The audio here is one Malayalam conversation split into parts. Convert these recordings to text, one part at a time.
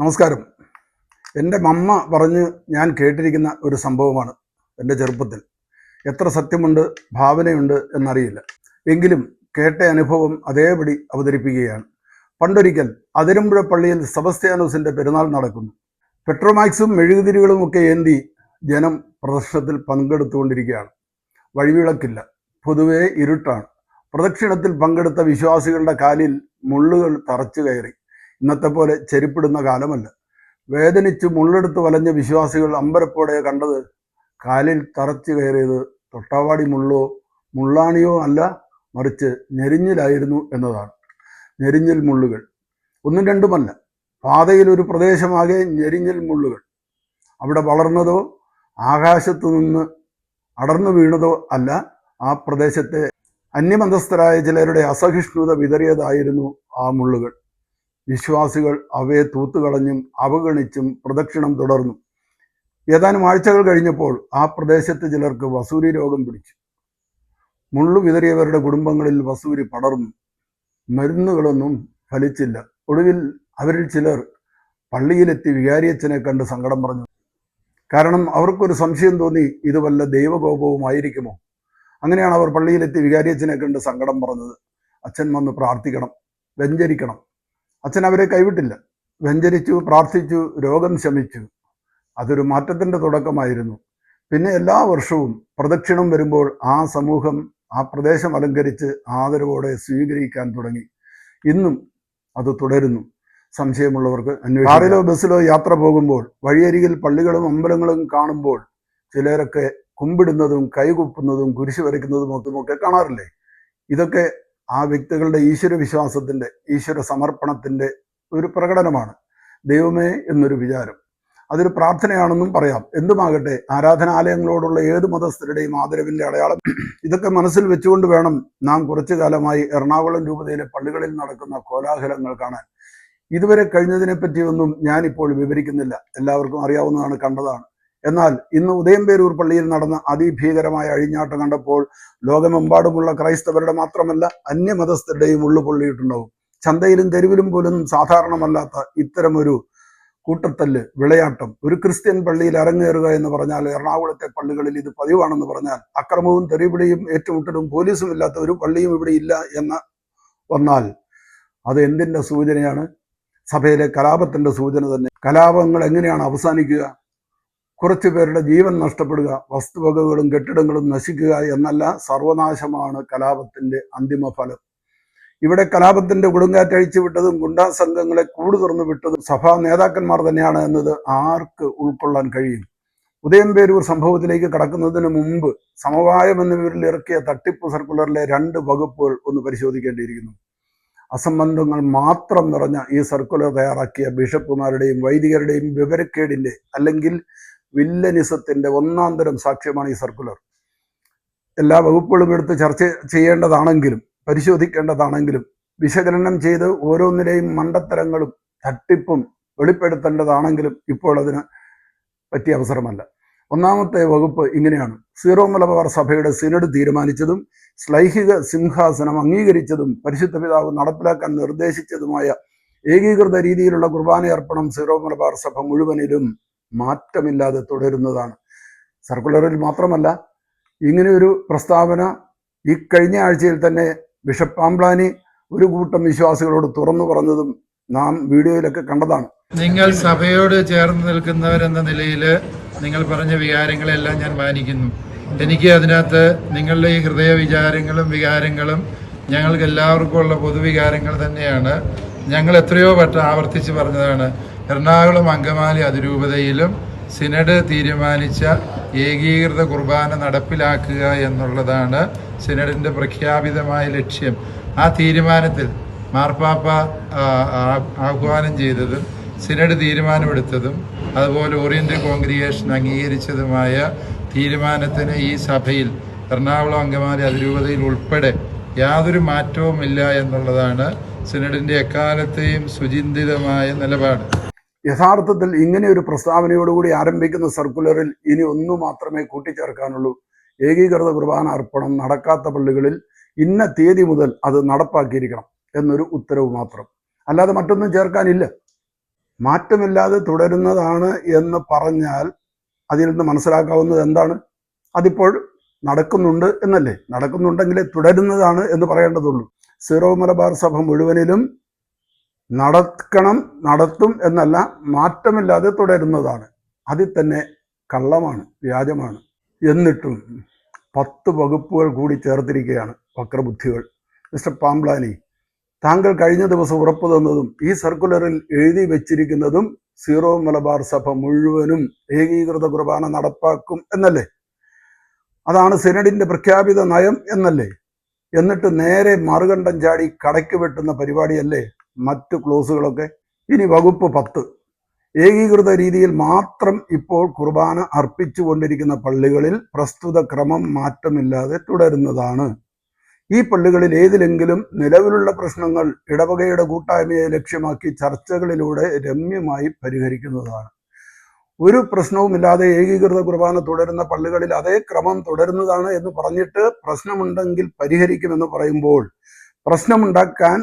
നമസ്കാരം. എന്റെ മമ്മ പറഞ്ഞ് ഞാൻ കേട്ടിരിക്കുന്ന ഒരു സംഭവമാണ് എന്റെ ചെറുപ്പത്തിൽ. എത്ര സത്യമുണ്ട് ഭാവനയുണ്ട് എന്നറിയില്ല. എങ്കിലും കേട്ട അനുഭവം അതേപടി അവതരിപ്പിക്കുകയാണ്. പണ്ടൊരിക്കൽ അതിരമ്പുഴ പള്ളിയിൽ സെബസ്ത്യാനോസിന്റെ പെരുന്നാൾ നടക്കുന്നു. പെട്രോമാക്സും മെഴുകുതിരികളും ഒക്കെ ഏന്തി ജനം പ്രദർശനത്തിൽ പങ്കെടുത്തുകൊണ്ടിരിക്കുകയാണ്. വഴിവിളക്കില്ല. പൊതുവേ ഇരുട്ടാണ്. പ്രദക്ഷിണത്തിൽ പങ്കെടുത്ത വിശ്വാസികളുടെ കാലിൽ മുള്ളുകൾ തറച്ചു കയറി. ഇന്നത്തെ പോലെ ചെരുപ്പിടുന്ന കാലമല്ല. വേദനിച്ച് മുള്ളെടുത്ത് വലഞ്ഞ വിശ്വാസികൾ അമ്പരപ്പോടെ കണ്ടത് കാലിൽ തറച്ചു കയറിയത് തൊട്ടാവാടി മുള്ളോ മുള്ളാണിയോ അല്ല മറിച്ച് ഞെരിഞ്ഞിലായിരുന്നു എന്നതാണ്. ഞെരിഞ്ഞിൽ മുള്ളുകൾ. ഒന്നും രണ്ടുമല്ല. പാതയിൽ ഒരു പ്രദേശമാകെ ഞെരിഞ്ഞിൽ മുള്ളുകൾ. അവിടെ വളർന്നതോ ആകാശത്തു നിന്ന് അടർന്നു വീണതോ അല്ല ആ പ്രദേശത്തെ അന്യമതസ്ഥരായ ചിലരുടെ അസഹിഷ്ണുത വിതറിയതായിരുന്നു ആ മുള്ളുകൾ. വിശ്വാസികൾ അവയെ തൂത്തുകളഞ്ഞും അവഗണിച്ചും പ്രദക്ഷിണം തുടർന്നു. ഏതാനും ആഴ്ചകൾ കഴിഞ്ഞപ്പോൾ ആ പ്രദേശത്ത് ചിലർക്ക് വസൂരി രോഗം പിടിച്ചു. മുള്ളു വിതറിയവരുടെ കുടുംബങ്ങളിൽ വസൂരി പടർന്നു. മരുന്നുകളൊന്നും ഫലിച്ചില്ല. ഒടുവിൽ അവരിൽ ചിലർ പള്ളിയിലെത്തി വികാരിയച്ഛനെ കണ്ട് സങ്കടം പറഞ്ഞു. കാരണം അവർക്കൊരു സംശയം തോന്നി ഇത് വല്ല ദൈവകോപവുമായിരിക്കുമോ? അങ്ങനെയാണ് അവർ പള്ളിയിലെത്തി വികാരിയച്ഛനെ കണ്ട് സങ്കടം പറഞ്ഞത്. അച്ഛൻ വന്ന് പ്രാർത്ഥിക്കണം. വ്യഞ്ചരിക്കണം അച്ഛൻ അവരെ കൈവിട്ടില്ല. വ്യഞ്ചരിച്ചു പ്രാർത്ഥിച്ചു രോഗം ശമിച്ചു. അതൊരു മാറ്റത്തിന്റെ തുടക്കമായിരുന്നു. പിന്നെ എല്ലാ വർഷവും പ്രദക്ഷിണം വരുമ്പോൾ ആ സമൂഹം ആ പ്രദേശം അലങ്കരിച്ച് ആദരവോടെ സ്വീകരിക്കാൻ തുടങ്ങി. ഇന്നും അത് തുടരുന്നു. സംശയമുള്ളവർക്ക് കാറിലോ ബസ്സിലോ യാത്ര പോകുമ്പോൾ വഴിയരികിൽ പള്ളികളും അമ്പലങ്ങളും കാണുമ്പോൾ ചിലരൊക്കെ കുമ്പിടുന്നതും കൈകുപ്പുന്നതും കുരിശ് വരയ്ക്കുന്നതും ഒക്കെ കാണാറില്ലേ? ഇതൊക്കെ ആ വ്യക്തികളുടെ ഈശ്വര വിശ്വാസത്തിന്റെ ഈശ്വര സമർപ്പണത്തിന്റെ ഒരു പ്രകടനമാണ്. ദൈവമേ എന്നൊരു വിചാരം. അതൊരു പ്രാർത്ഥനയാണെന്നും പറയാം. എന്തുമാകട്ടെ ആരാധനാലയങ്ങളോടുള്ള ഏത് മതസ്ഥരുടെയും ആദരവിന്റെ അടയാളം. ഇതൊക്കെ മനസ്സിൽ വെച്ചുകൊണ്ട് വേണം നാം കുറച്ചു കാലമായി എറണാകുളം രൂപതയിലെ പള്ളികളിൽ നടക്കുന്ന കോലാഹലങ്ങൾ കാണാൻ. ഇതുവരെ കഴിഞ്ഞതിനെ പറ്റിയൊന്നും ഞാനിപ്പോൾ വിവരിക്കുന്നില്ല. എല്ലാവർക്കും അറിയാവുന്നതാണ് കണ്ടതാണ്. എന്നാൽ ഇന്ന് ഉദയംപേരൂർ പള്ളിയിൽ നടന്ന അതിഭീകരമായ അഴിഞ്ഞാട്ടം കണ്ടപ്പോൾ ലോകമെമ്പാടുമുള്ള ക്രൈസ്തവരുടെ മാത്രമല്ല അന്യമതസ്ഥരുടെയും ഉള്ളു പൊള്ളിയിട്ടുണ്ടാവും ചന്തയിലും തെരുവിലും പോലും സാധാരണമല്ലാത്ത ഇത്തരമൊരു കൂട്ടത്തല്ല് വിളയാട്ടം. ഒരു ക്രിസ്ത്യൻ പള്ളിയിൽ അരങ്ങേറുക എന്ന് പറഞ്ഞാൽ എറണാകുളത്തെ പള്ളികളിൽ ഇത് പതിവാണെന്ന് പറഞ്ഞാൽ അക്രമവും തെരുവിടിയും ഏറ്റുമുട്ടലും പോലീസും ഇല്ലാത്ത ഒരു പള്ളിയും ഇവിടെ ഇല്ല എന്ന് വന്നാൽ അത് എന്തിന്റെ സൂചനയാണ്? സഭയിലെ കലാപത്തിന്റെ സൂചന തന്നെ. കലാപങ്ങൾ എങ്ങനെയാണ് അവസാനിക്കുക? കുറച്ചു പേരുടെ ജീവൻ നഷ്ടപ്പെടുക വസ്തുവകകളും കെട്ടിടങ്ങളും നശിക്കുക എന്നല്ല സർവനാശമാണ് കലാപത്തിന്റെ അന്തിമ ഫലം. ഇവിടെ കലാപത്തിന്റെ കൊടുങ്കാറ്റഴിച്ചു വിട്ടതും ഗുണ്ടാ സംഘങ്ങളെ കൂടു തുറന്നു വിട്ടതും സഭാ നേതാക്കന്മാർ തന്നെയാണ് എന്നത് ആർക്ക് ഉൾക്കൊള്ളാൻ കഴിയും? ഉദയംപേരൂർ സംഭവത്തിലേക്ക് കടക്കുന്നതിന് മുമ്പ് സമവായം എന്ന പേരിൽ ഇറക്കിയ തട്ടിപ്പ് സർക്കുലറിലെ രണ്ട് വകുപ്പുകൾ ഒന്ന് പരിശോധിക്കേണ്ടിയിരിക്കുന്നു. അസംബന്ധങ്ങൾ മാത്രം നിറഞ്ഞ ഈ സർക്കുലർ തയ്യാറാക്കിയ ബിഷപ്പുമാരുടെയും വൈദികരുടെയും വിവരക്കേടിന്റെ അല്ലെങ്കിൽ വില്ലനിസത്തിന്റെ ഒന്നാം തരം സാക്ഷ്യമാണ് ഈ സർക്കുലർ. എല്ലാ വകുപ്പുകളും എടുത്ത് ചർച്ച ചെയ്യേണ്ടതാണെങ്കിലും പരിശോധിക്കേണ്ടതാണെങ്കിലും വിശകലനം ചെയ്ത് ഓരോന്നിലെയും മണ്ടത്തരങ്ങളും തട്ടിപ്പും വെളിപ്പെടുത്തേണ്ടതാണെങ്കിലും ഇപ്പോൾ അതിന് പറ്റിയ അവസരമല്ല. ഒന്നാമത്തെ വകുപ്പ് ഇങ്ങനെയാണ്. സീറോ മലബാർ സഭയുടെ സിനഡ് തീരുമാനിച്ചതും ശ്ലൈഹിക സിംഹാസനം അംഗീകരിച്ചതും പരിശുദ്ധ പിതാവ് നടപ്പിലാക്കാൻ നിർദ്ദേശിച്ചതുമായ ഏകീകൃത രീതിയിലുള്ള കുർബാന അർപ്പണം സീറോ മലബാർ സഭ മുഴുവനിലും മാറ്റമില്ലാതെ തുടരുന്നതാണ്. സർക്കുലറിൽ മാത്രമല്ല ഇങ്ങനെയൊരു പ്രസ്താവന ഈ കഴിഞ്ഞ ആഴ്ചയിൽ തന്നെ ബിഷപ്പ് പാംപ്ലാനി ഒരു കൂട്ടം വിശ്വാസികളോട് തുറന്നു പറഞ്ഞതും നാം വീഡിയോയിലൊക്കെ കണ്ടതാണ്. നിങ്ങൾ സഭയോട് ചേർന്ന് നിൽക്കുന്നവരെന്ന നിലയിൽ നിങ്ങൾ പറഞ്ഞ വികാരങ്ങളെല്ലാം ഞാൻ മാനിക്കുന്നു. എനിക്ക് അതിനകത്ത് നിങ്ങളുടെ ഈ ഹൃദയ വിചാരങ്ങളും വികാരങ്ങളും ഞങ്ങൾക്ക് എല്ലാവർക്കും ഉള്ള പൊതുവികാരങ്ങൾ തന്നെയാണ്. ഞങ്ങൾ എത്രയോ വട്ടം ആവർത്തിച്ച് പറഞ്ഞതാണ്. എറണാകുളം അങ്കമാലി അതിരൂപതയിലും സിനഡ് തീരുമാനിച്ച ഏകീകൃത കുർബാന നടപ്പിലാക്കുക എന്നുള്ളതാണ് സിനഡിന്റെ പ്രഖ്യാപിതമായ ലക്ഷ്യം. ആ തീരുമാനത്തിൽ മാർപ്പാപ്പ ആഹ്വാനം ചെയ്തതും സിനഡ് തീരുമാനമെടുത്തതും അതുപോലെ ഓറിയന്റൽ കോൺഗ്രിഗേഷൻ അംഗീകരിച്ചതുമായ തീരുമാനത്തിന് ഈ സഭയിൽ എറണാകുളം അങ്കമാലി അതിരൂപതയിൽ ഉൾപ്പെടെ യാതൊരു മാറ്റവുമില്ല എന്നുള്ളതാണ് സിനഡിന്റെ എക്കാലത്തെയും സുചിന്തിതമായ നിലപാട്. യഥാർത്ഥത്തിൽ ഇങ്ങനെ ഒരു പ്രസ്താവനയോടുകൂടി ആരംഭിക്കുന്ന സർക്കുലറിൽ ഇനി ഒന്നു മാത്രമേ കൂട്ടിച്ചേർക്കാനുള്ളൂ. ഏകീകൃത കുർബാന അർപ്പണം നടക്കാത്ത പള്ളികളിൽ ഇന്ന തീയതി മുതൽ അത് നടപ്പാക്കിയിരിക്കണം എന്നൊരു ഉത്തരവ് മാത്രം. അല്ലാതെ മറ്റൊന്നും ചേർക്കാനില്ല. മാറ്റമില്ലാതെ തുടരുന്നതാണ് എന്ന് പറഞ്ഞാൽ അതിൽ നിന്ന് മനസ്സിലാക്കാവുന്നത് എന്താണ്? അതിപ്പോൾ നടക്കുന്നുണ്ട് എന്നല്ലേ? നടക്കുന്നുണ്ടെങ്കിലേ തുടരുന്നതാണ് എന്ന് പറയേണ്ടതുള്ളൂ. സീറോ മലബാർ സഭ മുഴുവനിലും നടക്കണം നടത്തും എന്നല്ല മാറ്റമില്ലാതെ തുടരുന്നതാണ്. അതിൽ തന്നെ കള്ളമാണ് വ്യാജമാണ്. എന്നിട്ടും പത്ത് വകുപ്പുകൾ കൂടി ചേർത്തിരിക്കുകയാണ് വക്രബുദ്ധികൾ. മിസ്റ്റർ പാംബ്ലാനി താങ്കൾ കഴിഞ്ഞ ദിവസം ഉറപ്പു തന്നതും ഈ സർക്കുലറിൽ എഴുതി വെച്ചിരിക്കുന്നതും സീറോ മലബാർ സഭ മുഴുവനും ഏകീകൃത കുർബാന നടപ്പാക്കും എന്നല്ലേ? അതാണ് സെനഡിന്റെ പ്രഖ്യാപിത നയം എന്നല്ലേ? എന്നിട്ട് നേരെ മറുകണ്ഠം ചാടി കടയ്ക്ക് വെട്ടുന്ന പരിപാടിയല്ലേ? മറ്റു ക്ലോസുകളൊക്കെ ഇനി വകുപ്പ് പത്ത്. ഏകീകൃത രീതിയിൽ മാത്രം ഇപ്പോൾ കുർബാന അർപ്പിച്ചുകൊണ്ടിരിക്കുന്ന പള്ളികളിൽ പ്രസ്തുത ക്രമം മാറ്റമില്ലാതെ തുടരുന്നതാണ്. ഈ പള്ളികളിൽ ഏതിലെങ്കിലും നിലവിലുള്ള പ്രശ്നങ്ങൾ ഇടവകയുടെ കൂട്ടായ്മയെ ലക്ഷ്യമാക്കി ചർച്ചകളിലൂടെ രമ്യമായി പരിഹരിക്കുന്നതാണ്. ഒരു പ്രശ്നവുമില്ലാതെ ഏകീകൃത കുർബാന തുടരുന്ന പള്ളികളിൽ അതേ ക്രമം തുടരുന്നതാണ് എന്ന് പറഞ്ഞിട്ട് പ്രശ്നമുണ്ടെങ്കിൽ പരിഹരിക്കുമെന്ന് പറയുമ്പോൾ പ്രശ്നമുണ്ടാക്കാൻ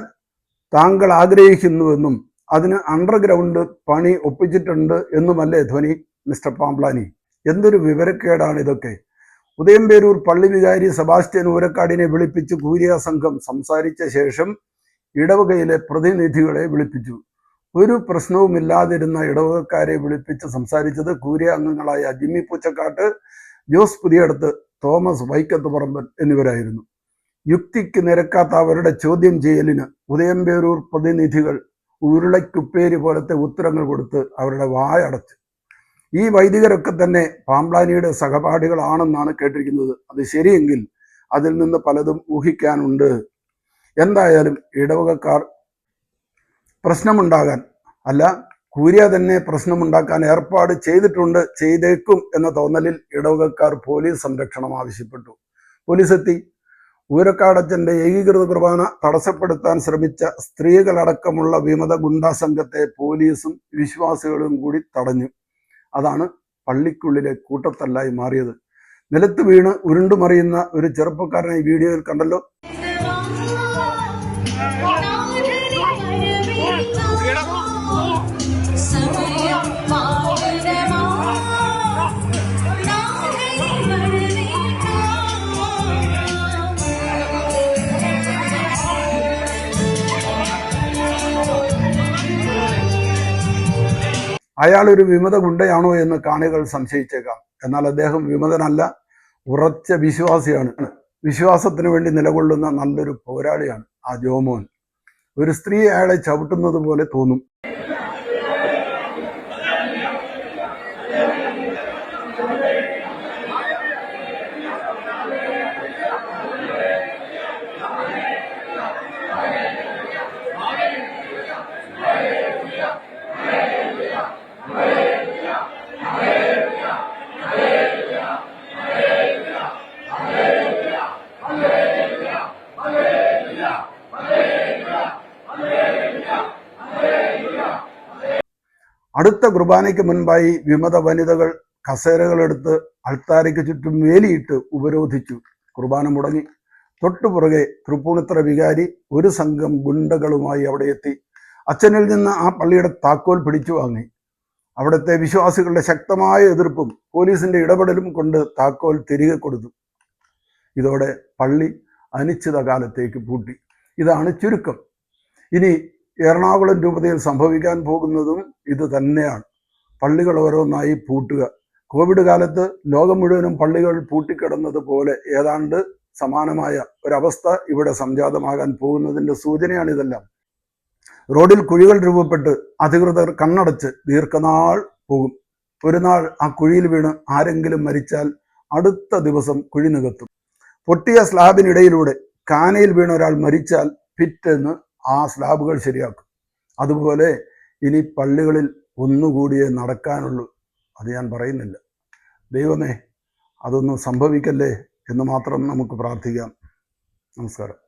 താങ്കൾ ആഗ്രഹിക്കുന്നുവെന്നും അതിന് അണ്ടർഗ്രൗണ്ട് പണി ഒപ്പിച്ചിട്ടുണ്ട് എന്നുമല്ലേ ധ്വനി മിസ്റ്റർ പാംപ്ലാനി? എന്തൊരു വിവരക്കേടാണ് ഇതൊക്കെ. ഉദയംപേരൂർ പള്ളി വികാരി സെബാസ്റ്റ്യൻ ഊരക്കാടിനെ വിളിപ്പിച്ച് കൂരിയ സംഘം സംസാരിച്ച ശേഷം ഇടവകയിലെ പ്രതിനിധികളെ വിളിപ്പിച്ചു. ഒരു പ്രശ്നവുമില്ലാതിരുന്ന ഇടവകക്കാരെ വിളിപ്പിച്ച് സംസാരിച്ചത് കൂരിയ അംഗങ്ങളായ ജിമ്മി പൂച്ചക്കാട്ട് ജോസ് പുതിയടത്ത് തോമസ് വൈക്കത്ത് പറമ്പൻ എന്നിവരായിരുന്നു. യുക്തിക്ക് നിരക്കാത്ത അവരുടെ ചോദ്യം ചെയ്യലിന് ഉദയംപേരൂർ പ്രതിനിധികൾ ഉരുളയ്ക്കുപ്പേരി പോലത്തെ ഉത്തരങ്ങൾ കൊടുത്ത് അവരുടെ വായടച്ചു ഈ വൈദികരൊക്കെ തന്നെ പാംപ്ലാനിയുടെ സഹപാഠികളാണെന്നാണ് കേട്ടിരിക്കുന്നത്. അത് ശരിയെങ്കിൽ അതിൽ നിന്ന് പലതും ഊഹിക്കാനുണ്ട്. എന്തായാലും ഇടവകക്കാർ പ്രശ്നമുണ്ടാകാൻ അല്ല കൂര്യ തന്നെ പ്രശ്നമുണ്ടാക്കാൻ ഏർപ്പാട് ചെയ്തിട്ടുണ്ട് ചെയ്തേക്കും എന്ന തോന്നലിൽ ഇടവകക്കാർ പോലീസ് സംരക്ഷണം ആവശ്യപ്പെട്ടു. പോലീസ് എത്തി ഊരക്കാടച്ചന്റെ ഏകീകൃത കുർബാന തടസ്സപ്പെടുത്താൻ ശ്രമിച്ച സ്ത്രീകളടക്കമുള്ള വിമത ഗുണ്ടാ സംഘത്തെ പോലീസും വിശ്വാസികളും കൂടി തടഞ്ഞു. അതാണ് പള്ളിക്കുള്ളിലെ കൂട്ടത്തല്ലായി മാറിയത്. നിലത്ത് വീണ് ഉരുണ്ടുമറിയുന്ന ഒരു ചെറുപ്പക്കാരനെ വീഡിയോയിൽ കണ്ടല്ലോ. അയാൾ ഒരു വിമത ഗുണ്ടയാണോ എന്ന് കാണികൾ സംശയിച്ചേക്കാം. എന്നാൽ അദ്ദേഹം വിമതനല്ല ഉറച്ച വിശ്വാസിയാണ്. വിശ്വാസത്തിന് വേണ്ടി നിലകൊള്ളുന്ന നല്ലൊരു പോരാളിയാണ് ആ ജോമോൻ. ഒരു സ്ത്രീ അയാളെ ചവിട്ടുന്നത് പോലെ തോന്നും. അടുത്ത കുർബാനയ്ക്ക് മുൻപായി വിമത വനിതകൾ കസേരകളെടുത്ത് അൾത്താരയ്ക്ക് ചുറ്റും വേലിയിട്ട് ഉപരോധിച്ചു. കുർബാന മുടങ്ങി. തൊട്ടുപുറകെ തൃപ്പൂണിത്തറ വികാരി ഒരു സംഘം ഗുണ്ടകളുമായി അവിടെ എത്തി. അച്ഛനിൽ നിന്ന് ആ പള്ളിയുടെ താക്കോൽ പിടിച്ചു വാങ്ങി. അവിടുത്തെ വിശ്വാസികളുടെ ശക്തമായ എതിർപ്പും പോലീസിന്റെ ഇടപെടലും കൊണ്ട് താക്കോൽ തിരികെ കൊടുത്തു. ഇതോടെ പള്ളി അനിശ്ചിത കാലത്തേക്ക് പൂട്ടി. ഇതാണ് ചുരുക്കം. ഇനി എറണാകുളം രൂപതയിൽ സംഭവിക്കാൻ പോകുന്നതും ഇത് തന്നെയാണ്. പള്ളികൾ ഓരോന്നായി പൂട്ടുക. കോവിഡ് കാലത്ത് ലോകം മുഴുവനും പള്ളികൾ പൂട്ടിക്കിടന്നത് പോലെ ഏതാണ്ട് സമാനമായ ഒരവസ്ഥ ഇവിടെ സംജാതമാകാൻ പോകുന്നതിന്റെ സൂചനയാണ് ഇതെല്ലാം. റോഡിൽ കുഴികൾ രൂപപ്പെട്ട് അധികൃതർ കണ്ണടച്ച് ദീർഘനാൾ പോകും. ഒരു നാൾ ആ കുഴിയിൽ വീണ് ആരെങ്കിലും മരിച്ചാൽ അടുത്ത ദിവസം കുഴി നികത്തും. പൊട്ടിയ സ്ലാബിനിടയിലൂടെ കാനയിൽ വീണ ഒരാൾ മരിച്ചാൽ പിറ്റേന്ന് ആ സ്ലാബുകൾ ശരിയാക്കും. അതുപോലെ ഇനി പള്ളികളിൽ ഒന്നുകൂടിയേ നടക്കാനുള്ളൂ അത് ഞാൻ പറയുന്നില്ല. ദൈവമേ അതൊന്നും സംഭവിക്കല്ലേ എന്ന് മാത്രം നമുക്ക് പ്രാർത്ഥിക്കാം. നമസ്കാരം.